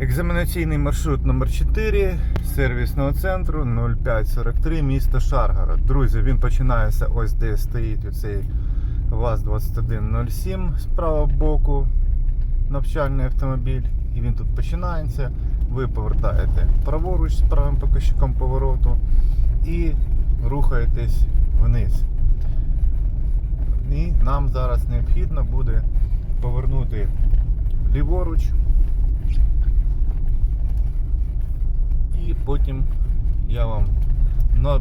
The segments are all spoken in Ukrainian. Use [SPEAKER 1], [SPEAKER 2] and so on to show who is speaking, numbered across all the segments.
[SPEAKER 1] Екзаменаційний маршрут номер 4 сервісного центру 0543 місто Шаргород. Друзі, він починається ось де стоїть оцей ВАЗ-2107 з правого боку навчальний автомобіль. І він тут починається. Ви повертаєте праворуч з правим показчиком повороту і рухаєтесь вниз. І нам зараз необхідно буде повернути ліворуч. І потім я вам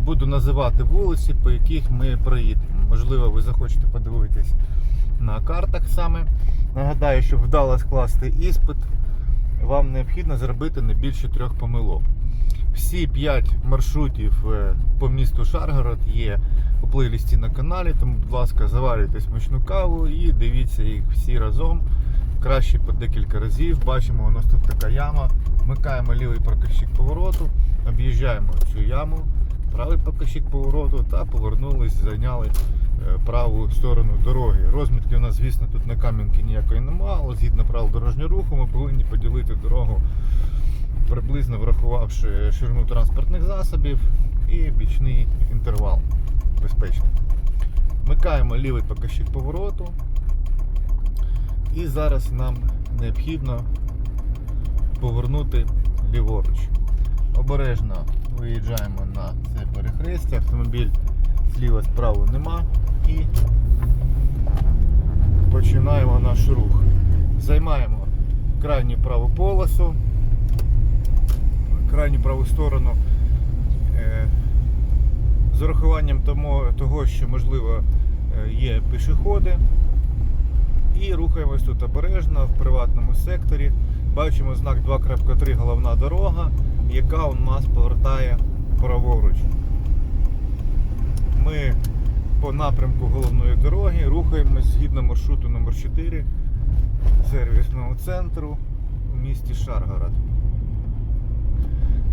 [SPEAKER 1] буду називати вулиці, по яких ми проїдемо. Можливо, ви захочете подивитись на картах саме. Нагадаю, щоб вдало скласти іспит, вам необхідно зробити не більше трьох помилок. Всі 5 маршрутів е, по місту Шаргород є у плейлісті на каналі, тому, будь ласка, заварюйте смачну каву і дивіться їх всі разом. Краще по декілька разів. Бачимо, у нас тут така яма. Вмикаємо лівий показчик повороту, об'їжджаємо цю яму, правий показчик повороту та повернулись, зайняли е, праву сторону дороги. Розмітки у нас, звісно, тут на кам'янки ніякої немає, але згідно правил дорожнього руху ми повинні поділити дорогу, приблизно врахувавши ширину транспортних засобів і бічний інтервал безпечний. Вмикаємо лівий показчик повороту. І зараз нам необхідно повернути ліворуч. Обережно виїжджаємо на це перехрестя, автомобіль зліва справа нема і починаємо наш рух. Займаємо крайню праву полосу, крайню праву сторону. Е, З урахуванням того, що можливо е, є пішоходи. І рухаємось тут обережно в приватному секторі. Бачимо знак 2.3 головна дорога, яка у нас повертає праворуч. Ми по напрямку головної дороги рухаємось згідно маршруту номер 4 сервісного центру у місті Шаргород.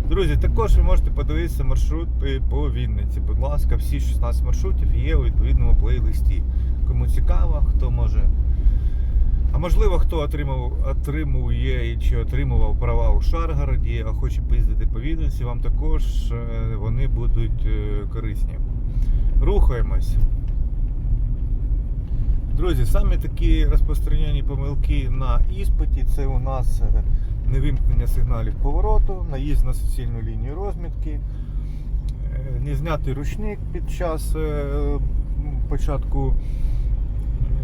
[SPEAKER 1] Друзі, також ви можете подивитися маршрути по Вінниці. Будь ласка, всі 16 маршрутів є у відповідному плейлисті. Кому цікаво, хто може а можливо, хто отримав, отримує і чи отримував права у Шаргороді, а хоче поїздити по Вінниці, вам також е, вони будуть е, корисні. Рухаємось. Друзі, самі такі розпространені помилки на іспиті це у нас е, невимкнення сигналів повороту, наїзд на суцільну лінію розмітки, незнятий ручник під час початку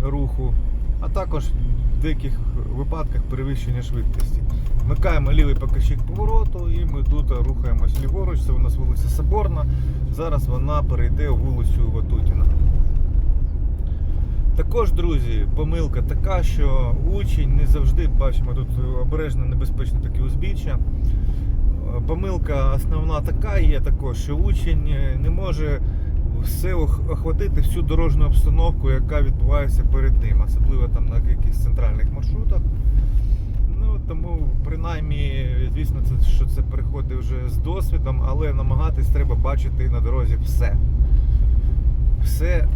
[SPEAKER 1] руху а також в деяких випадках перевищення швидкості. Вмикаємо лівий показчик повороту і ми тут рухаємось ліворуч. Це у нас вулиця Соборна. Зараз вона перейде у вулицю Ватутіна. Також, друзі, помилка така, що учень не завжди бачимо тут обережно небезпечно такі узбіччя. Помилка основна така є також, що учень не може все охватити всю дорожню обстановку, яка відбувається перед ним, особливо там на якихось центральних маршрутах. Ну тому принаймні, звісно, це що це приходить вже з досвідом, але намагатись треба бачити на дорозі все. Все,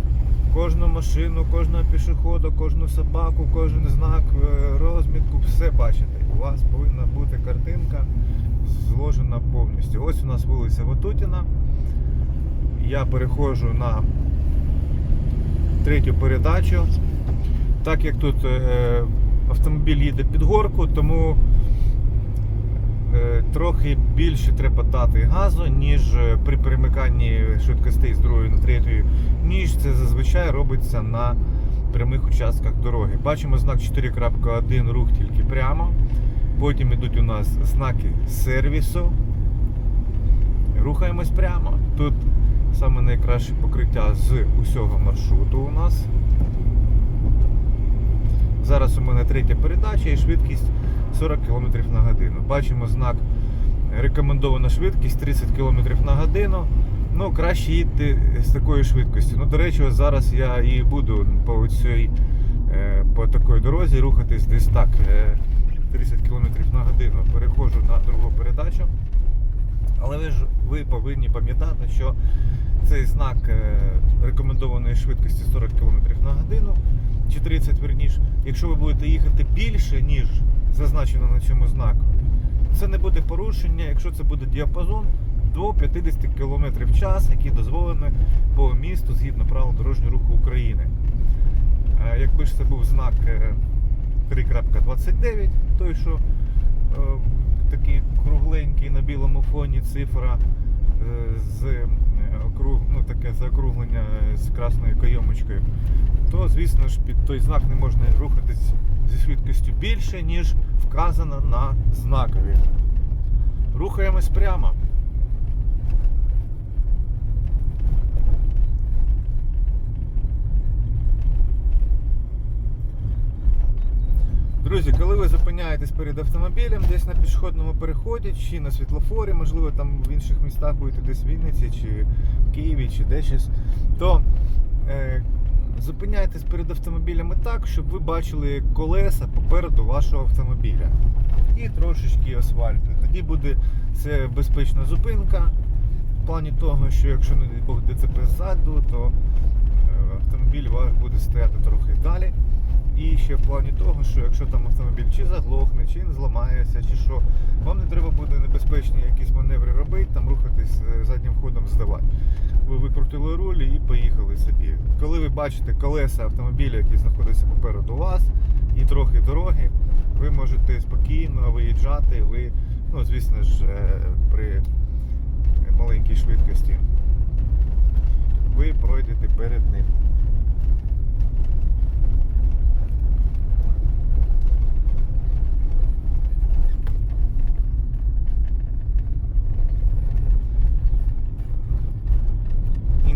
[SPEAKER 1] кожну машину, кожного пішохода, кожну собаку, кожен знак, е, розмітку, все бачити. У вас повинна бути картинка зложена повністю. Ось у нас вулиця Ватутіна я переходжу на третю передачу. Так як тут е, автомобіль їде під горку, тому е, трохи більше треба дати газу, ніж е, при перемиканні швидкостей з другої на третю, ніж це зазвичай робиться на прямих участках дороги. Бачимо знак 4.1 рух тільки прямо. Потім йдуть у нас знаки сервісу. Рухаємось прямо. Тут саме найкраще покриття з усього маршруту у нас. Зараз у мене третя передача і швидкість 40 км на годину. Бачимо знак рекомендована швидкість 30 км на годину. Ну, краще їдьте з такою швидкістю. Ну, до речі, зараз я і буду по цій е, по такій дорозі рухатись десь так е, 30 км на годину. Переходжу на другу передачу. Але ви ж ви повинні пам'ятати, що цей знак е, рекомендованої швидкості 40 км на годину чи 30 верніше, якщо ви будете їхати більше, ніж зазначено на цьому знаку, це не буде порушення, якщо це буде діапазон до 50 км в час, який дозволений по місту згідно правил дорожнього руху України. Е, Якби ж це був знак е, 3.29, той, що е, такий кругленький на білому фоні цифра е, з е, округ, ну, таке заокруглення з красною кайомочкою, то звісно ж під той знак не можна рухатись зі швидкістю більше, ніж вказано на знакові. Рухаємось прямо. Друзі, коли ви зупиняєтесь перед автомобілем, десь на пішохідному переході чи на світлофорі, можливо, там в інших містах будете десь в Вінниці, чи в Києві, чи десь, щось, то е, зупиняйтесь перед автомобілями так, щоб ви бачили колеса попереду вашого автомобіля. І трошечки асфальту. Тоді буде це безпечна зупинка. В плані того, що якщо не Бог ДЦП ззаду, то е, автомобіль ваш буде стояти трохи ще в плані того, що якщо там автомобіль чи заглохне, чи він зламається, чи що, вам не треба буде небезпечні якісь маневри робити, там рухатись е, заднім ходом здавати. Ви викрутили руль і поїхали собі. Коли ви бачите колеса автомобіля, які знаходяться попереду вас, і трохи дороги, ви можете спокійно виїжджати, ви, ну звісно ж, е, при маленькій швидкості, ви пройдете перед ним.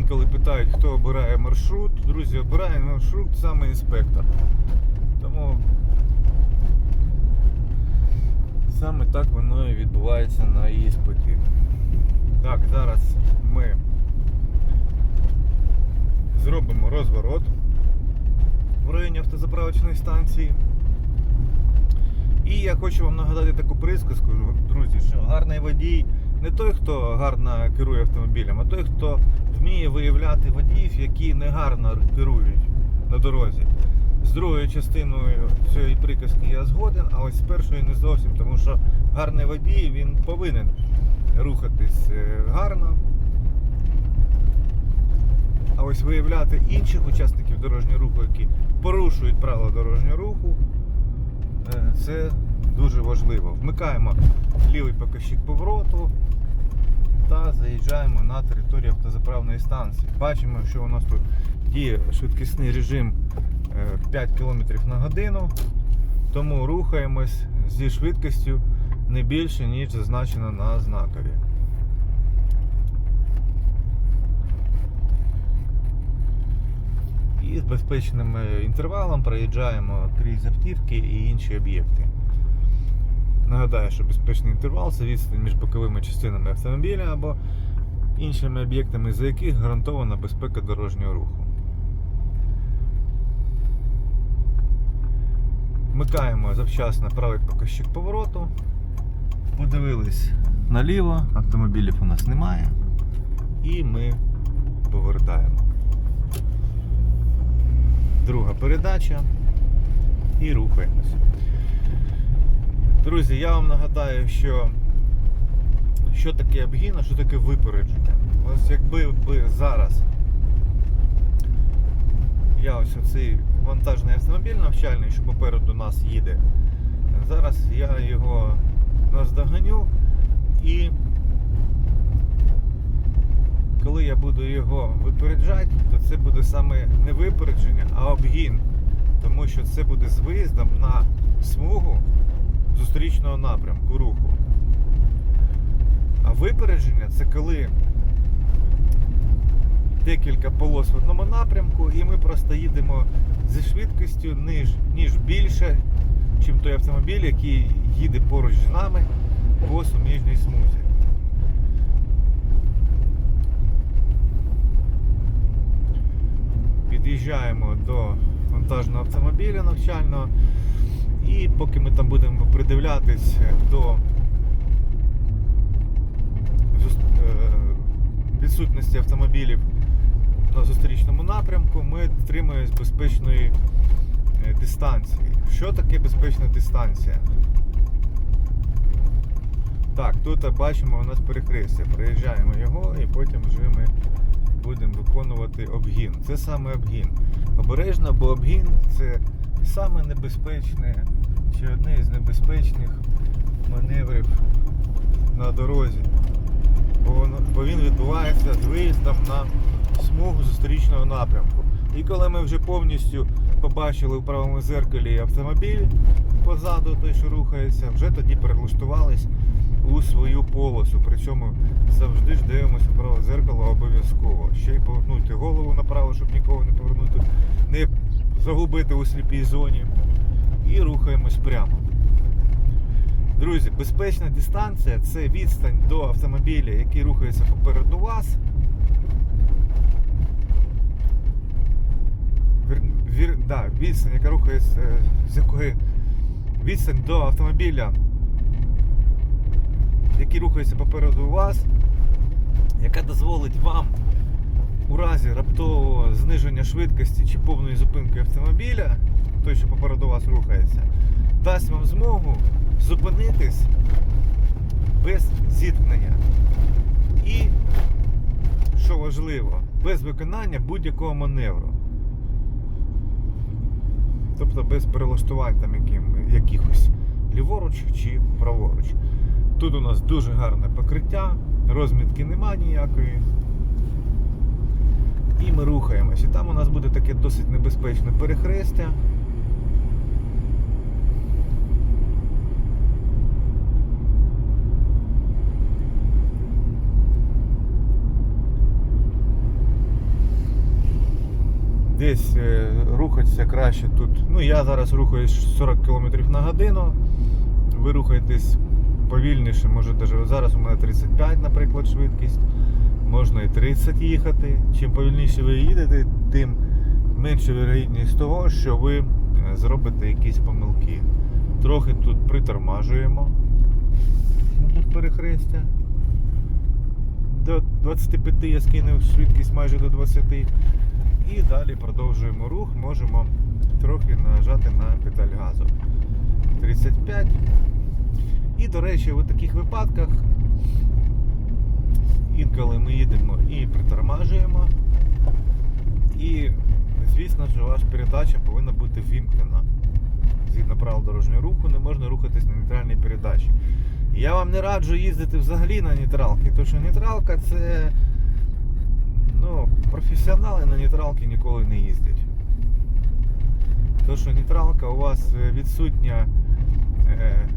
[SPEAKER 1] Інколи питають, хто обирає маршрут. Друзі, обирає маршрут саме інспектор. Тому саме так воно і відбувається на іспиті. Так, зараз ми зробимо розворот в районі автозаправочної станції. І я хочу вам нагадати таку присказку, друзі, що гарний водій не той, хто гарно керує автомобілем, а той, хто вміє виявляти водіїв, які негарно керують на дорозі. З другою частиною цієї приказки я згоден, а ось з першою не зовсім, тому що гарний водій він повинен рухатись е, гарно. А ось виявляти інших учасників дорожнього руху, які порушують правила дорожнього руху, е, це дуже важливо. Вмикаємо лівий показчик повороту та заїжджаємо на територію автозаправної станції. Бачимо, що у нас тут діє швидкісний режим е, 5 км на годину, тому рухаємось зі швидкістю не більше, ніж зазначено на знакові. І з безпечним е, інтервалом проїжджаємо крізь автівки і інші об'єкти. Нагадаю, що безпечний інтервал це відстань між боковими частинами автомобіля або іншими об'єктами, за яких гарантована безпека дорожнього руху. Вмикаємо завчасно правий показчик повороту. Подивились наліво, автомобілів у нас немає. І ми повертаємо. Друга передача і рухаємося. Друзі, я вам нагадаю, що що таке обгін, а що таке випередження. Ось якби ви зараз я ось оцей вантажний автомобіль навчальний, що попереду нас їде. Зараз я його наздоганю і коли я буду його випереджати, то це буде саме не випередження, а обгін. Тому що це буде з виїздом на смугу зустрічного напрямку руху. А випередження це коли декілька полос в одному напрямку, і ми просто їдемо зі швидкістю ніж, ніж більше, ніж той автомобіль, який їде поруч з нами по суміжній смузі. Під'їжджаємо до вантажного автомобіля навчального. І поки ми там будемо придивлятись до е, відсутності автомобілів на зустрічному напрямку, ми дотримуємось безпечної е, дистанції. Що таке безпечна дистанція? Так, тут бачимо у нас перехрестя. Проїжджаємо його і потім вже ми будемо виконувати обгін. Це саме обгін. Обережно, бо обгін це саме небезпечне чи одне із небезпечних маневрів на дорозі. Бо, він відбувається з виїздом на смугу зустрічного напрямку. І коли ми вже повністю побачили в правому зеркалі автомобіль позаду, той, що рухається, вже тоді перелаштувались у свою полосу. Причому завжди ж дивимося в праве зеркало обов'язково. Ще й повернути голову направо, щоб нікого не повернути, не загубити у сліпій зоні. І рухаємось прямо. Друзі, безпечна дистанція це відстань до автомобіля, який рухається попереду вас. Вір, вір, да, відстань, яка рухається, е, з якої відстань до автомобіля, який рухається попереду вас, яка дозволить вам у разі раптового зниження швидкості чи повної зупинки автомобіля, той, що попереду вас рухається, дасть вам змогу зупинитись без зіткнення. І, що важливо, без виконання будь-якого маневру. Тобто без перелаштувань там яким, якихось ліворуч чи праворуч. Тут у нас дуже гарне покриття, розмітки нема ніякої. І ми рухаємось. І там у нас буде таке досить небезпечне перехрестя. Десь е, рухатися краще тут. Ну, я зараз рухаюсь 40 км на годину. Ви рухаєтесь повільніше, може навіть зараз у мене 35, наприклад, швидкість. Можна і 30 їхати. Чим повільніше ви їдете, тим менша вірогідність того, що ви е, зробите якісь помилки. Трохи тут притормажуємо. Ну, Тут перехрестя. До 25 я скинув швидкість майже до 20. І далі продовжуємо рух, можемо трохи нажати на педаль газу. 35. І, до речі, у таких випадках інколи ми їдемо і притормажуємо. І, звісно ж, ваша передача повинна бути вімкнена. Згідно правил дорожнього руху, не можна рухатись на нейтральній передачі. Я вам не раджу їздити взагалі на нейтралки, тому що нейтралка це ну, професіонали на нейтралки ніколи не їздять. То, що нейтралка у вас е, відсутня е,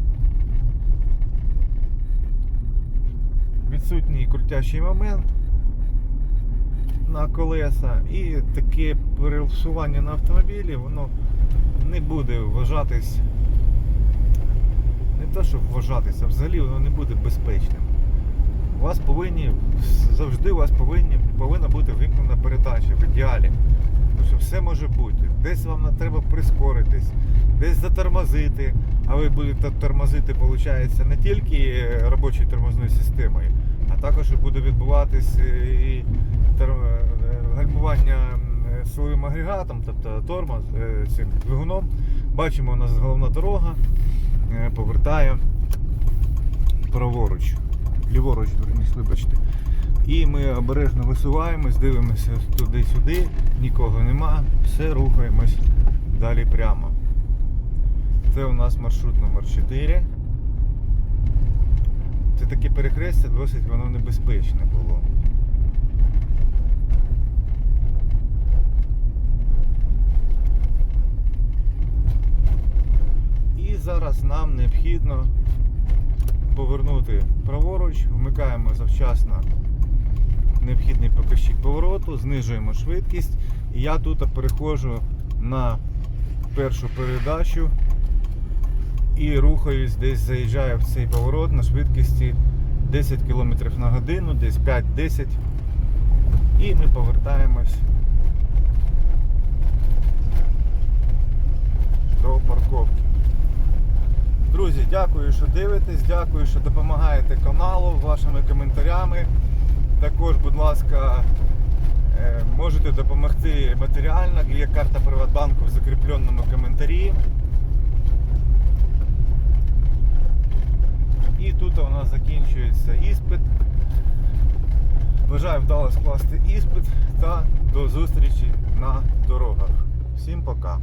[SPEAKER 1] відсутній крутящий момент на колеса і таке пересування на автомобілі, воно не буде вважатись не те, що вважатися, взагалі воно не буде безпечним. Вас повинні завжди у вас повинні, повинна бути вимкнена передача в ідеалі. Тому що все може бути. Десь вам треба прискоритись, десь затормозити, а ви будете тормозити, виходить, не тільки робочою тормозною системою, а також буде відбуватись і е, гальмування е, силовим агрегатом, тобто тормоз е, цим двигуном. Бачимо, у нас головна дорога повертає праворуч ліворуч, вибачте. І ми обережно висуваємось, дивимося туди-сюди, нікого нема, все рухаємось далі прямо. Це у нас маршрут номер 4. Це таке перехрестя, досить воно небезпечне було. І зараз нам необхідно повернути праворуч, вмикаємо завчасно необхідний показчик повороту, знижуємо швидкість. І я тут переходжу на першу передачу і рухаюсь, десь заїжджаю в цей поворот на швидкості 10 км на годину, десь 5-10. І ми повертаємось до парковки. Дякую, що дивитесь, дякую, що допомагаєте каналу вашими коментарями. Також, будь ласка, е, можете допомогти матеріально. Є карта Приватбанку в закріпленому коментарі. І тут у нас закінчується іспит. Бажаю вдало скласти іспит та до зустрічі на дорогах. Всім пока!